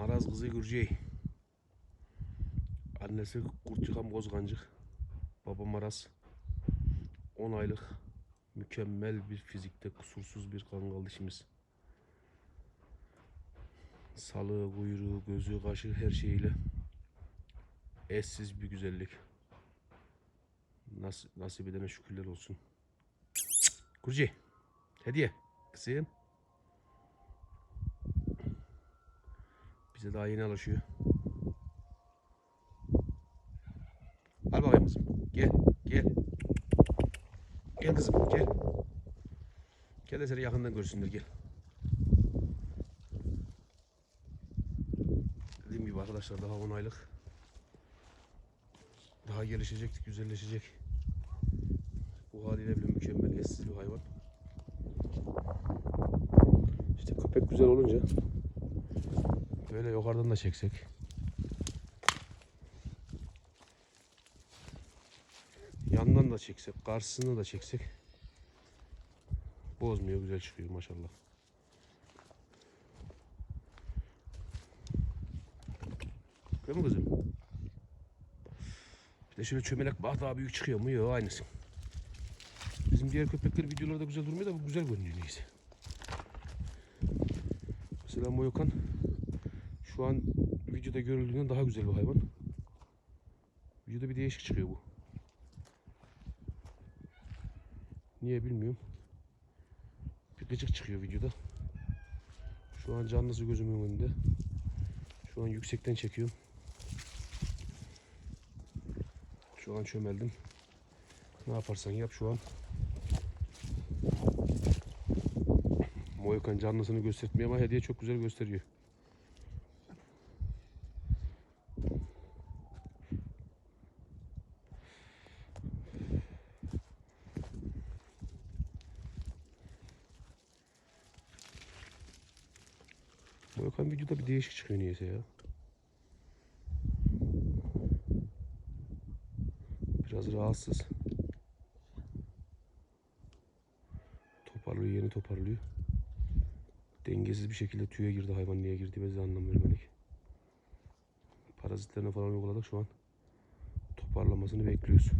Maraz kızı Gürcey. Annesi Kurtçukam Bozgancık. Baba Maraz. 10 aylık mükemmel bir fizikte kusursuz bir kangal dişimiz. Salı, kuyruğu, gözü, kaşı her şeyiyle eşsiz bir güzellik. Nas nasip edene şükürler olsun. Kurci. Hediye. Kızım. Bize daha yeni alışıyor. Al bakayım kızım. Gel. Gel. Gel kızım. Gel. Gel de seni yakından görsünler. Gel. Dediğim gibi arkadaşlar daha 10 aylık. Daha gelişecek, güzelleşecek. Bu haliyle bile mükemmel, eşsiz bir hayvan. İşte köpek güzel olunca böyle yukarıdan da çeksek. Yandan da çeksek, karşısını da çeksek bozmuyor, güzel çıkıyor maşallah. Değil mi kızım? Bir de şöyle çömelek bak daha büyük çıkıyor mu? Yok aynısı. Bizim diğer köpekler videolarda güzel durmuyor da bu güzel görünüyor neyse. Mesela Moyokan şu an videoda görüldüğünden daha güzel bir hayvan. Videoda bir değişik çıkıyor bu. Niye bilmiyorum. Bir gıcık çıkıyor videoda. Şu an canlısı gözümün önünde. Şu an yüksekten çekiyorum. Şu an çömeldim. Ne yaparsan yap şu an. Moykan canlısını göstermiyor ama hediye çok güzel gösteriyor. Moykan videoda bir değişik çıkıyor niyeyse ya. Biraz rahatsız. Toparlıyor, yeni toparlıyor. Dengesiz bir şekilde tüye girdi hayvan niye girdi biz de anlam veremedik. Parazitlerine falan uyguladık şu an. Toparlamasını bekliyoruz.